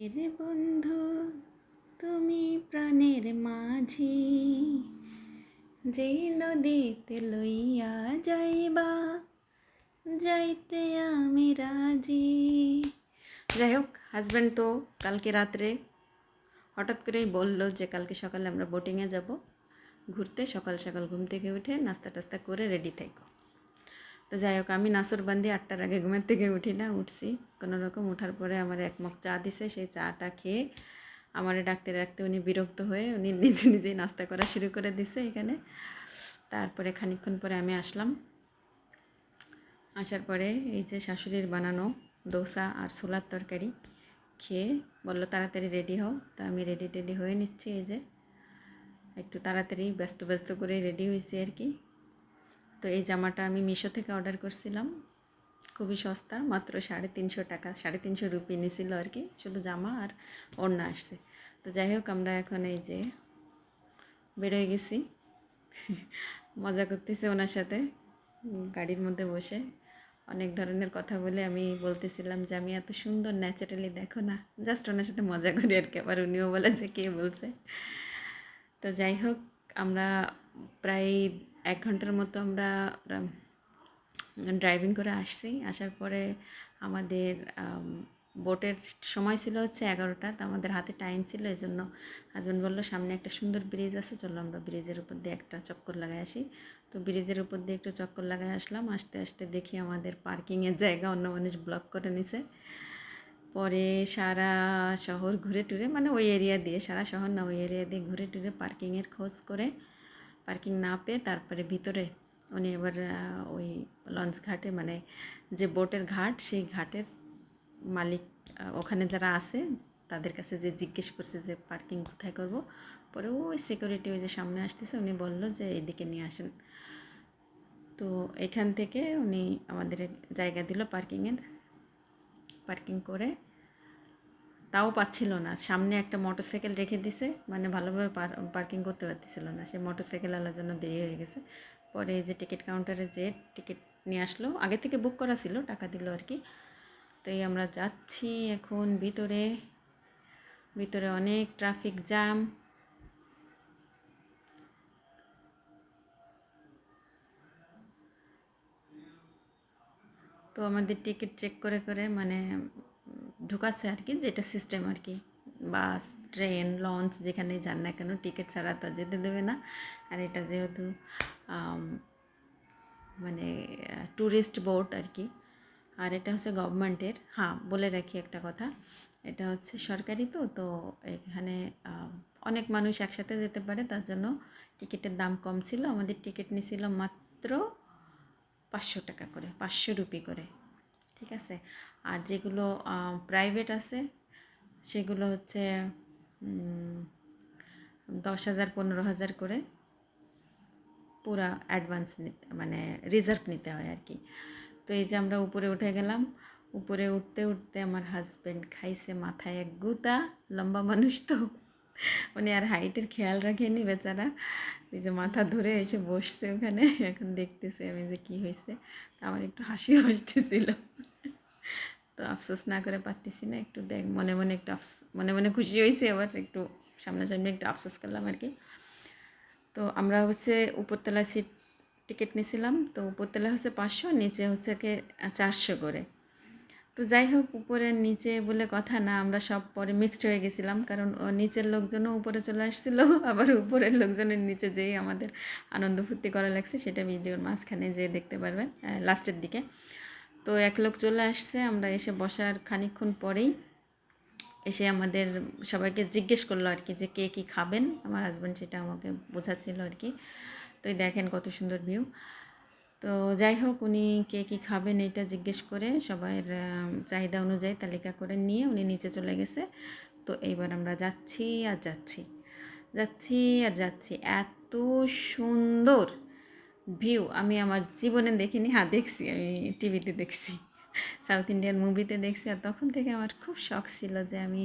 রে বন্ধু, তুমি প্রাণের মাঝি। যেই নদীতে লইয়া যাইবা, যাইতে আমি রাজি। যাই হোক হাজব্যান্ড তো কালকে রাত্রে হঠাৎ করেই বলল যে, কালকে সকালে আমরা বোটিংয়ে যাব। ঘুরতে সকাল সকাল ঘুম থেকে উঠে নাস্তা টাস্তা করে রেডি থাকো। তো যাই হোক, আমি নাসর বান্ধি আটটার আগে ঘুমের থেকে উঠি না, উঠছি। কোনো রকম ওঠার পরে আমার এক মগ চা দিছে, সেই চাটা খেয়ে আমারে ডাকতে ডাকতে উনি বিরক্ত হয়ে উনি নিজে নিজেই নাস্তা করা শুরু করে দিছে এখানে। তারপরে খানিকক্ষণ পরে আমি আসলাম। আসার পরে এই যে শাশুড়ির বানানো দোসা আর ছোলার তরকারি খেয়ে বলল, তাড়াতাড়ি রেডি হও। তা আমি রেডি টেডি হয়ে নিচ্ছি এই যে। একটু তাড়াতাড়ি ব্যস্ত ব্যস্ত করে রেডি হয়েছি আর কি। তো এই জামাটা আমি মিশো থেকে অর্ডার করছিলাম। খুবই সস্তা, মাত্র সাড়ে তিনশো টাকা, সাড়ে তিনশো রুপি নিছিল আর কি, শুধু জামা আর ওড়না আসছে। তো যাই হোক, আমরা এখন এই যে বেরোয় গেছি। মজা করতেছি ওনার সাথে, গাড়ির মধ্যে বসে। অনেক ধরনের কথা বলে আমি বলতেছিলাম যে, আমি এত সুন্দর ন্যাচারালি দেখো না। জাস্ট ওনার সাথে মজা করি আর কি, আবার উনিও বলেছে কে বলছে? তো যাই হোক, আমরা প্রায় এক ঘণ্টার মতো আমরা ড্রাইভিং করে আসছি। আসার পরে আমাদের বোটের সময় ছিল হচ্ছে এগারোটা, তো আমাদের হাতে টাইম ছিল এই জন্য হাজব্যান্ড বলল, সামনে একটা সুন্দর ব্রিজ আছে, চলো আমরা ব্রিজের উপর দিয়ে একটা চক্কর লাগাই আসি। তো ব্রিজের উপর দিয়ে একটু চক্কর লাগাই আসলাম, আস্তে আস্তে দেখি আমাদের পার্কিংয়ের জায়গা অন্য মানুষ ব্লক করে নিছে। পরে সারা শহর ঘুরে টুরে মানে ওই এরিয়া দিয়ে, সারা শহর না, ওই এরিয়া দিয়ে ঘুরে টুরে পার্কিংয়ের খোঁজ করে পার্কিং না পেয়ে তারপরে ভিতরে উনি এবার ওই লঞ্চ ঘাটে মানে যে বোটের ঘাট, সেই ঘাটের মালিক ওখানে যারা আছে, তাদের কাছে যে জিজ্ঞেস করছে যে পার্কিং কোথায় করব, পরে ওই সিকিউরিটি ওই যে সামনে আসতেছে, উনি বলল যে এদিকে নিয়ে আসেন। তো এখান থেকে উনি আমাদের জায়গা দিল পার্কিংয়ের। পার্কিং করে তাও পাচ্ছিল না। সামনে একটা মোটরসাইকেল রেখে দিছে মানে ভালোভাবে পার্কিং করতে পারতেছিল না। সে মোটরসাইকেল আলার জন্য দেরি হয়ে গেছে। পরে যে টিকিট কাউন্টারে যে টিকিট নিয়ে আসলো, আগে থেকে বুক করা ছিল, টাকা দিল আর কি। তো এই আমরা যাচ্ছি এখন ভিতরে। ভিতরে অনেক ট্রাফিক জ্যাম। তো আমাদের টিকিট চেক করে করে মানে ঢুকাচ্ছে আর কি, যেটা সিস্টেম আর কি। বাস ট্রেন লঞ্চ যেখানে যান না কেন টিকিট ছাড়া তো যেতে দেবে না। আর এটা যেহেতু মানে ট্যুরিস্ট বোট আর কি। আর এটা হচ্ছে গভর্নমেন্টের হ্যাঁ বলে রাখি একটা কথা। এটা হচ্ছে সরকারি তো তো এখানে অনেক মানুষ একসাথে যেতে পারে, তার জন্য টিকিটের দাম কম ছিল। আমাদের টিকিট নিয়েছিল মাত্র পাঁচশো টাকা করে, পাঁচশো রুপি করে। ঠিক আছে? আর যেগুলো প্রাইভেট আছে, সেগুলো হচ্ছে দশ হাজার, পনেরো হাজার করে পুরা অ্যাডভান্স মানে রিজার্ভ নিতে হয় আর কি। তো এই যে আমরা উপরে উঠে গেলাম, উপরে উঠতে উঠতে আমার হাজব্যান্ড খাইছে মাথায় এক গুতা, লম্বা মানুষ তো। উনি আর হাইটের খেয়াল রাখেনি বেচারা। ওই যে মাথা ধরে এসে বসছে ওখানে, এখন দেখতেছে আমি যে কী হয়েছে আমার একটু হাসি আসতেছিল তো আফসোস না করে পারতেছি না, একটু দেখ, মনে মনে একটু আফসোস মনে মনে খুশি হয়েছে আবার একটু সামনাসামনি একটু আফসোস করলাম আর কি। তো আমরা হচ্ছে উপরতলা সিট টিকিট নিয়েছিলাম তো উপরতলা হচ্ছে পাঁচশো, নিচে হচ্ছে চারশো করে। তো যাই হোক উপরে নিচে বলে কথা না, আমরা সব পরে মিক্সড হয়ে গেছিলাম, কারণ নিচের লোকজনও উপরে চলে আসছিল, আবার উপরের লোকজনের নিচে যেই আমাদের আনন্দ ফুর্তি করা লাগছে, সেটা ভিডিওর মাঝখানে যেয়ে দেখতে পারবেন লাস্টের দিকে। তো এক লোক চলে আসছে, আমরা এসে বসার খানিকক্ষণ পরেই এসে আমাদের সবাইকে জিজ্ঞেস করল আর কি যে কে কী খাবেন, আমার হাজব্যান্ড সেটা আমাকে বোঝাচ্ছিল আর কি। তো দেখেন কত সুন্দর ভিউ তো যাই হোক, উনি কে কী খাবেন এটা জিজ্ঞেস করে সবার চাহিদা অনুযায়ী তালিকা করে নিয়ে উনি নিচে চলে গেছে। তো এইবার আমরা যাচ্ছি আর যাচ্ছি যাচ্ছি আর যাচ্ছি। এত সুন্দর ভিউ, আমি আমার জীবনে দেখিনি। হ্যাঁ দেখছি, আমি টিভিতে দেখছি, সাউথ ইন্ডিয়ান মুভিতে দেখছি। আর তখন থেকে আমার খুব শখ ছিল যে আমি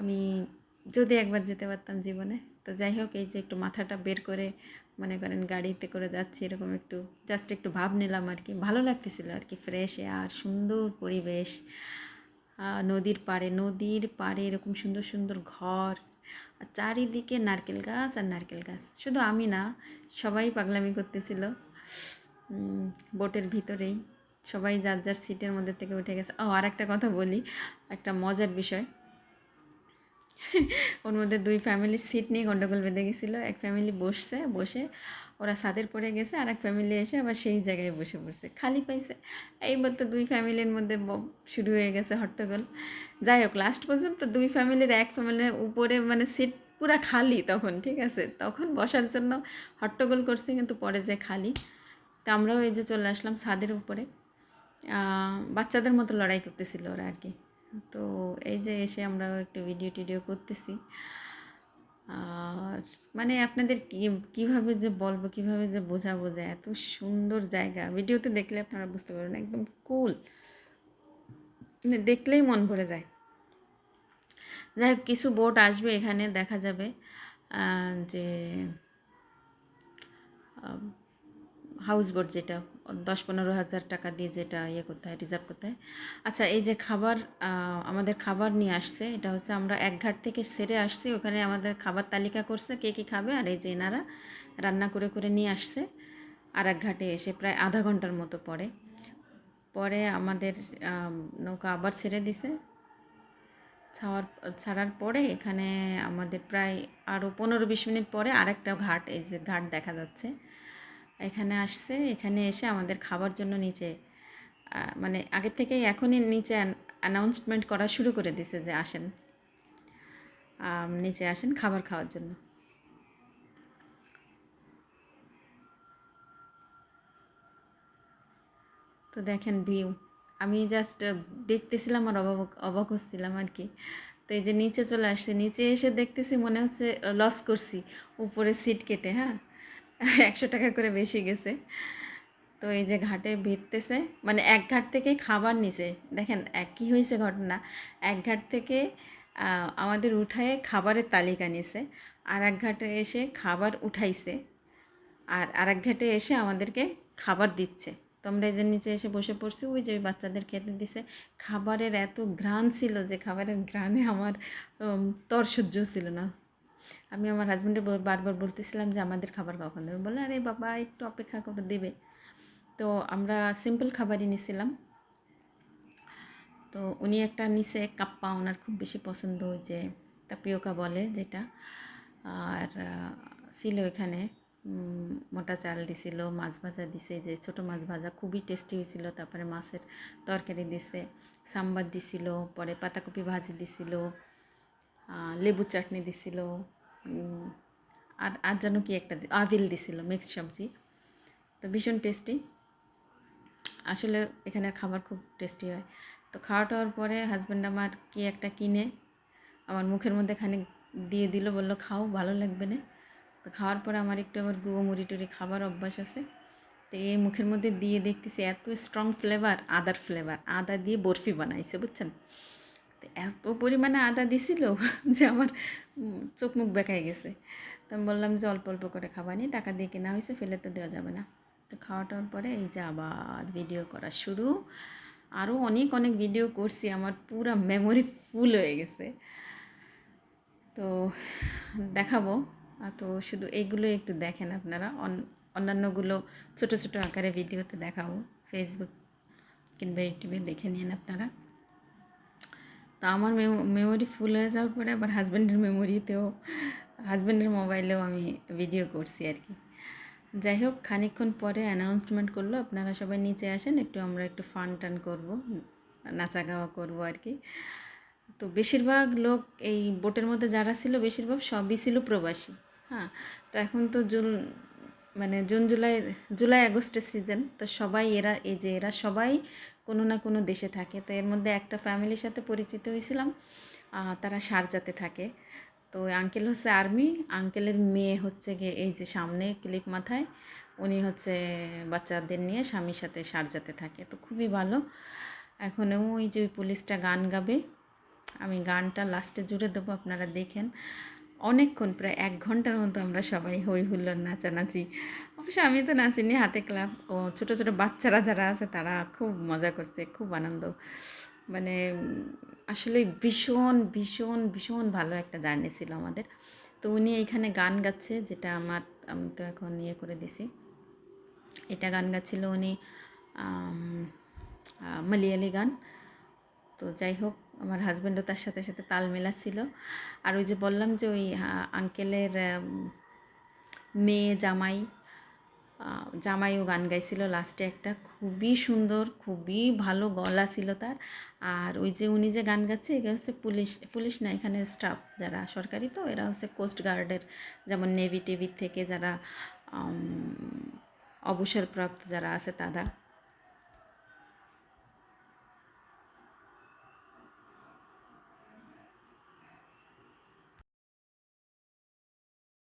আমি যদি একবার যেতে পারতাম জীবনে। তো যাই হোক, এই যে একটু মাথাটা বের করে মনে করেন গাড়িতে করে যাচ্ছি, এরকম একটু জাস্ট একটু ভাব নিলাম আর কি। ভালো লাগতেছিল আর কি ফ্রেশ এয়ার সুন্দর পরিবেশ। নদীর পাড়ে নদীর পাড়ে এরকম সুন্দর সুন্দর ঘর। আর চারিদিকে নারকেল গাছ আর নারকেল গাছ। শুধু আমি না, সবাই পাগলামি করতেছিল। বোটের ভিতরেই। সবাই যার যার সিটের মধ্যে থেকে উঠে গেছে। ও আর একটা কথা বলি, একটা মজার বিষয়। ওর মধ্যে দুই ফ্যামিলির সিট নিয়ে গন্ডগোল বেঁধে গেছিল। এক ফ্যামিলি বসছে, বসে ওরা ছাদের পড়ে গেছে আর এক ফ্যামিলি এসে আবার সেই জায়গায় বসে পড়ছে, খালি পাইছে। এইবার তো দুই ফ্যামিলির মধ্যে শুরু হয়ে গেছে হট্টগোল। যাই হোক লাস্ট পর্যন্ত দুই ফ্যামিলির এক ফ্যামিলির উপরে মানে সিট পুরা খালি তখন, ঠিক আছে? তখন বসার জন্য হট্টগোল করছে, কিন্তু পরে যে খালি। তো আমরাও এই যে চলে আসলাম ছাদের উপরে। বাচ্চাদের মতো লড়াই করতেছিল ওরা আর কি। তো এই যে এসে আমরা একটু ভিডিও টিডিও করতেছি। আর মানে আপনাদের কি, কীভাবে যে বলব, কীভাবে যে বোঝাবো যে এত সুন্দর জায়গা। ভিডিওতে দেখলে আপনারা বুঝতে পারবেন, একদম কুল মানে দেখলেই মন ভরে যায়। যাই হোক, কিছু বোট আসবে এখানে, দেখা যাবে। যে হাউস বোট যেটা, দশ পনেরো হাজার টাকা দিয়ে যেটা ইয়ে করতে হয় রিজার্ভ করতে হয়। আচ্ছা এই যে খাবার আমাদের খাবার নিয়ে আসছে, এটা হচ্ছে আমরা এক ঘাট থেকে সেরে আসছি, ওখানে আমাদের খাবার তালিকা করছে কে কী খাবে, আর এই যে এনারা রান্না করে করে নিয়ে আসছে, আর এক ঘাটে এসে প্রায় আধা ঘণ্টার মতো পরে। পরে আমাদের নৌকা আবার ছেড়ে দিছে। ছাওয়ার, ছাড়ার পরে এখানে আমাদের প্রায় আরও পনেরো বিশ মিনিট পরে আরেকটা ঘাট, এই যে ঘাট দেখা যাচ্ছে। এখানে আসছে, এখানে এসে আমাদের খাবার জন্য নিচে মানে আগের থেকেই এখনই নিচে অ্যানাউন্সমেন্ট করা শুরু করে দিছে যে আসেন। নিচে আসেন খাবার খাওয়ার জন্য। তো দেখেন ভিউ আমি জাস্ট দেখতেছিলাম আর অবাক অবাক হচ্ছিলাম আর কি। তো এই যে নিচে চলে আসছে, নিচে এসে দেখতেছি মনে হচ্ছে লস করছি, উপরে সিট কেটে হ্যাঁ? একশো টাকা করে বেশি গেছে। তো এই যে ঘাটে ভিড়তেছে মানে এক ঘাট থেকে খাবার নিছে। দেখেন এক কী হয়েছে ঘটনা। এক ঘাট থেকে আমাদের উঠায়ে খাবারের তালিকা নিছে আর এক ঘাটে এসে খাবার উঠাইছে, আর আর এক ঘাটে এসে আমাদেরকে খাবার দিচ্ছে। তোমরা এই যে নিচে এসে বসে পড়ছি, ওই যে বাচ্চাদের খেতে দিছে। খাবারের এত ঘ্রাণ ছিল যে, খাবারের ঘ্রাণে আমার তর সহ্য ছিল না। আমি আমার হাজব্যান্ডে বারবার বলতেছিলাম যে, আমাদের খাবার কখন দেবে বলে আরে বাবা, একটু অপেক্ষা করে দেবে। তো আমরা সিম্পল খাবারই নিছিলাম। তো উনি একটা নিচে কাপ্পা ওনার খুব বেশি পছন্দ যে তাপিওকা বলে যেটা। আর ছিল এখানে মোটা চাল দিছিল, মাছ ভাজা দিছে, যে ছোট মাছ ভাজা খুবই টেস্টি হয়েছিল। তারপরে মাছের তরকারি দিছে, সাম্বার দিছিল, পরে পাতাকপি ভাজি দিছিল লেবু চাটনি দিছিল। আর আর যেন কি একটা আবিল দিছিল মিক্সড সবজি। তো ভীষণ টেস্টি আসলে এখানের খাবার খুব টেস্টি হয়। তো খাওয়া টাওয়ার পরে হাজব্যান্ড আমার কি একটা কিনে, আমার মুখের মধ্যে খানিক দিয়ে দিল, বলল, খাও, ভালো লাগবে না। তো খাওয়ার পরে আমার একটু আবার গুঁড়ো মুড়ি টুড়ি খাবার অভ্যাস আছে। তো এই মুখের মধ্যে দিয়ে দেখতেছি এত স্ট্রং ফ্লেভার আদার ফ্লেভার আদা দিয়ে বরফি বানাইছে, বুঝছেন? এত পরিমাণে আদা দিছিল যে আমার চোখ মুখ বেঁকাই গেছে। তো আমি বললাম যে অল্প অল্প করে খাবানি টাকা দিয়ে কেনা হয়েছে, ফেলে তো দেওয়া যাবে না। তো খাওয়া টাওয়ার পরে এই যে আবার ভিডিও করা শুরু। আরও অনেক অনেক ভিডিও করছি, আমার পুরো মেমোরি ফুল হয়ে গেছে। তো দেখাবো। তো শুধু এইগুলো একটু দেখেন আপনারা। অন- অন্যান্যগুলো ছোট ছোট আকারে ভিডিওতে দেখাবো। ফেসবুক কিংবা ইউটিউবে দেখে নিন আপনারা। তো আমার মেমোরি ফুল হয়ে যাওয়ার পরে আবার হাজব্যান্ডের মেমোরিতেও হাজব্যান্ডের মোবাইলেও আমি ভিডিও করছি আর কি। যাই হোক, খানিকক্ষণ পরে অ্যানাউন্সমেন্ট করল, আপনারা সবাই নিচে আসেন, একটু আমরা একটু ফান টান করব নাচা গাওয়া করব আর কি। তো বেশিরভাগ লোক এই বোটের মধ্যে যারা ছিল, বেশিরভাগ সবই ছিল প্রবাসী হ্যাঁ। তো এখন তো জুন মানে জুন, জুলাই জুলাই, আগস্টের সিজন তো সবাই এরা, এই যে এরা সবাই কোনো না কোনো দেশে থাকে। তো এর মধ্যে একটা ফ্যামিলির সাথে পরিচিত হয়েছিলাম তারা শারজাতে থাকে। তো আঙ্কেল হচ্ছে আর্মি আঙ্কেলের মেয়ে হচ্ছে গিয়ে এই যে সামনে ক্লিপ মাথায়, উনি হচ্ছে বাচ্চাদের নিয়ে স্বামীর সাথে শারজাতে থাকে। তো খুবই ভালো। এখন ওই যে ওই পুলিশটা গান গাবে, আমি গানটা লাস্টে জুড়ে দেবো, আপনারা দেখেন। অনেকক্ষণ, প্রায় এক ঘণ্টার মতো আমরা সবাই হই হুল্লোড় নাচানাচি। অবশ্য আমি তো নাচিনি হাতে ক্লাব ও ছোটো ছোটো বাচ্চারা যারা আছে তারা খুব মজা করছে, খুব আনন্দ। মানে আসলে ভীষণ ভীষণ ভীষণ ভালো একটা জার্নি ছিল আমাদের। তো উনি এইখানে গান গাচ্ছে, যেটা আমার, আমি তো এখন ইয়ে করে দিছি। এটা গান গাচ্ছিল উনি মালিয়ালি গান। তো যাই হোক, আমার হাজব্যান্ডও তার সাথে সাথে তাল মেলাচ্ছিল আর ওই যে বললাম যে ওই আঙ্কেলের মেয়ে জামাই জামাইও গান গাইছিল লাস্টে একটা। খুবই সুন্দর, খুবই ভালো গলা ছিল তার। আর ওই যে উনি যে গান গাচ্ছে এগুলো হচ্ছে পুলিশ পুলিশ না এখানে স্টাফ যারা সরকারি তো, এরা হচ্ছে কোস্ট গার্ডের যেমন নেভি টেভি থেকে যারা অবসরপ্রাপ্ত যারা আছে তারা।